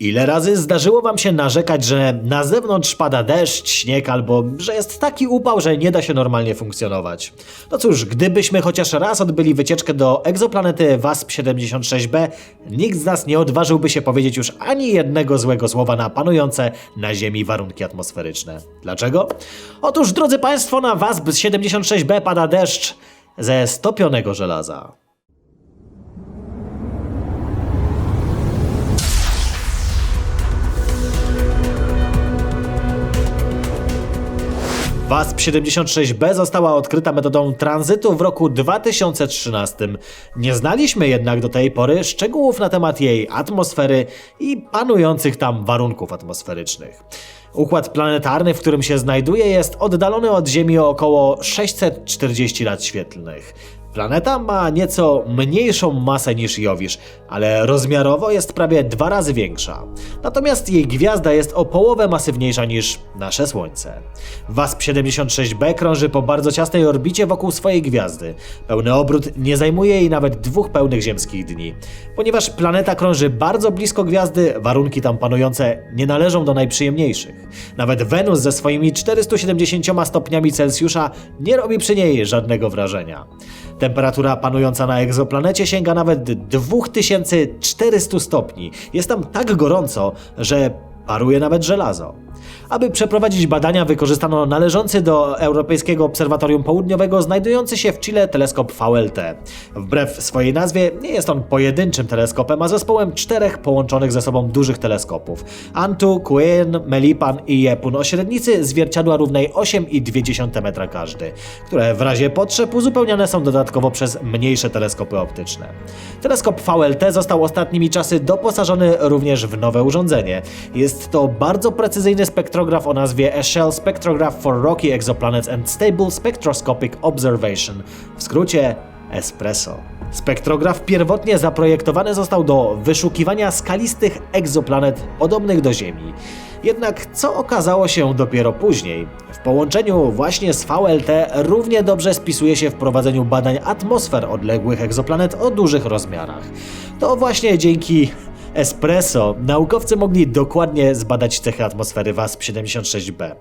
Ile razy zdarzyło wam się narzekać, że na zewnątrz pada deszcz, śnieg albo że jest taki upał, że nie da się normalnie funkcjonować? No cóż, gdybyśmy chociaż raz odbyli wycieczkę do egzoplanety WASP-76b, nikt z nas nie odważyłby się powiedzieć już ani jednego złego słowa na panujące na Ziemi warunki atmosferyczne. Dlaczego? Otóż, drodzy Państwo, na WASP-76b pada deszcz ze stopionego żelaza. WASP-76b została odkryta metodą tranzytu w roku 2013. Nie znaliśmy jednak do tej pory szczegółów na temat jej atmosfery i panujących tam warunków atmosferycznych. Układ planetarny, w którym się znajduje, jest oddalony od Ziemi o około 640 lat świetlnych. Planeta ma nieco mniejszą masę niż Jowisz, ale rozmiarowo jest prawie dwa razy większa. Natomiast jej gwiazda jest o połowę masywniejsza niż nasze Słońce. WASP-76b krąży po bardzo ciasnej orbicie wokół swojej gwiazdy. Pełny obrót nie zajmuje jej nawet dwóch pełnych ziemskich dni. Ponieważ planeta krąży bardzo blisko gwiazdy, warunki tam panujące nie należą do najprzyjemniejszych. Nawet Wenus ze swoimi 470 stopniami Celsjusza nie robi przy niej żadnego wrażenia. Temperatura panująca na egzoplanecie sięga nawet 2400 stopni. Jest tam tak gorąco, że paruje nawet żelazo. Aby przeprowadzić badania wykorzystano należący do Europejskiego Obserwatorium Południowego znajdujący się w Chile teleskop VLT. Wbrew swojej nazwie nie jest on pojedynczym teleskopem, a zespołem czterech połączonych ze sobą dużych teleskopów. Antu, Queen, Melipan i Jepun o średnicy zwierciadła równej 8,2 metra każdy, które w razie potrzeb uzupełniane są dodatkowo przez mniejsze teleskopy optyczne. Teleskop VLT został ostatnimi czasy doposażony również w nowe urządzenie. Jest to bardzo precyzyjny spektrograf o nazwie Eshel Spectrograph for Rocky Exoplanets and Stable Spectroscopic Observation, w skrócie ESPRESSO. Spektrograf pierwotnie zaprojektowany został do wyszukiwania skalistych egzoplanet podobnych do Ziemi. Jednak co okazało się dopiero później? W połączeniu właśnie z VLT równie dobrze spisuje się w prowadzeniu badań atmosfer odległych egzoplanet o dużych rozmiarach. To właśnie dzięki Espresso naukowcy mogli dokładnie zbadać cechy atmosfery WASP-76b.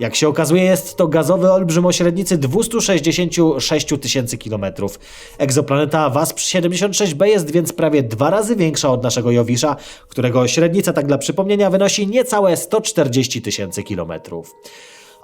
Jak się okazuje, jest to gazowy olbrzym o średnicy 266 tysięcy kilometrów. Egzoplaneta WASP-76b jest więc prawie dwa razy większa od naszego Jowisza, którego średnica, tak dla przypomnienia, wynosi niecałe 140 tysięcy kilometrów.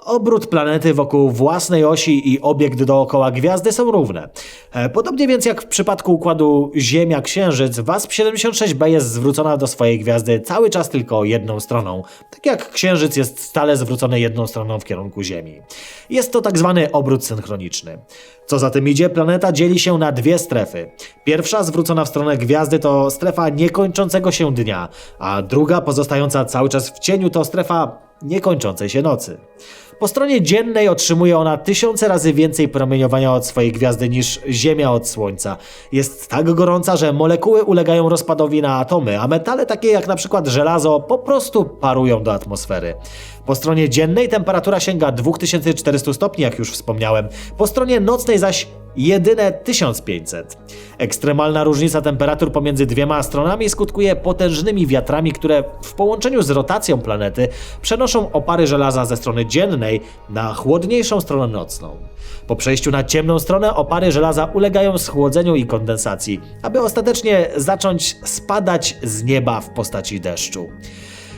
Obrót planety wokół własnej osi i obiekt dookoła gwiazdy są równe. E, Podobnie więc jak w przypadku układu Ziemia-Księżyc, WASP-76b jest zwrócona do swojej gwiazdy cały czas tylko jedną stroną, tak jak Księżyc jest stale zwrócony jedną stroną w kierunku Ziemi. Jest to tak zwany obrót synchroniczny. Co za tym idzie, planeta dzieli się na dwie strefy. Pierwsza, zwrócona w stronę gwiazdy, to strefa niekończącego się dnia, a druga, pozostająca cały czas w cieniu, to strefa niekończącej się nocy. Po stronie dziennej otrzymuje ona tysiące razy więcej promieniowania od swojej gwiazdy niż Ziemia od Słońca. Jest tak gorąca, że molekuły ulegają rozpadowi na atomy, a metale takie jak na przykład żelazo po prostu parują do atmosfery. Po stronie dziennej temperatura sięga 2400 stopni, jak już wspomniałem, po stronie nocnej zaś jedyne 1500. Ekstremalna różnica temperatur pomiędzy dwiema stronami skutkuje potężnymi wiatrami, które w połączeniu z rotacją planety przenoszą opary żelaza ze strony dziennej na chłodniejszą stronę nocną. Po przejściu na ciemną stronę opary żelaza ulegają schłodzeniu i kondensacji, aby ostatecznie zacząć spadać z nieba w postaci deszczu.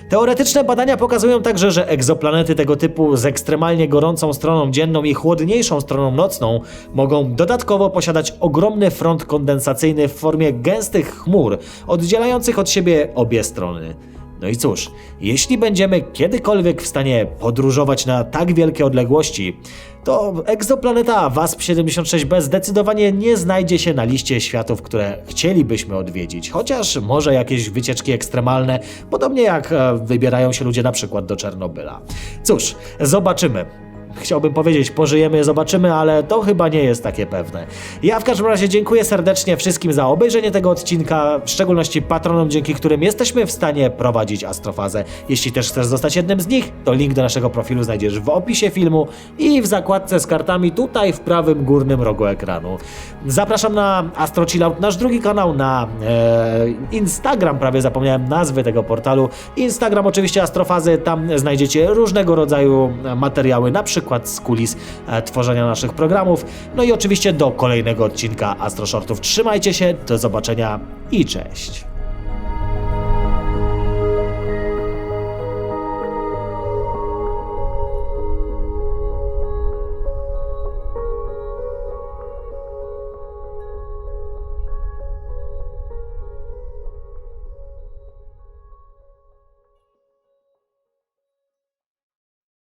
Teoretyczne badania pokazują także, że egzoplanety tego typu z ekstremalnie gorącą stroną dzienną i chłodniejszą stroną nocną mogą dodatkowo posiadać ogromny front kondensacyjny w formie gęstych chmur, oddzielających od siebie obie strony. No i cóż, jeśli będziemy kiedykolwiek w stanie podróżować na tak wielkie odległości, to egzoplaneta WASP-76b zdecydowanie nie znajdzie się na liście światów, które chcielibyśmy odwiedzić, chociaż może jakieś wycieczki ekstremalne, podobnie jak e, wybierają się ludzie na przykład do Czernobyla. Cóż, zobaczymy. Chciałbym powiedzieć, pożyjemy, zobaczymy, ale to chyba nie jest takie pewne. Ja w każdym razie dziękuję serdecznie wszystkim za obejrzenie tego odcinka, w szczególności patronom, dzięki którym jesteśmy w stanie prowadzić Astrofazę. Jeśli też chcesz zostać jednym z nich, to link do naszego profilu znajdziesz w opisie filmu i w zakładce z kartami tutaj w prawym górnym rogu ekranu. Zapraszam na Astro nasz drugi kanał, na e, Instagram, prawie zapomniałem nazwy tego portalu. Instagram oczywiście Astrofazy, tam znajdziecie różnego rodzaju materiały, na przykład z kulis e, tworzenia naszych programów. No i oczywiście do kolejnego odcinka Astro Shortów. Trzymajcie się, do zobaczenia i cześć.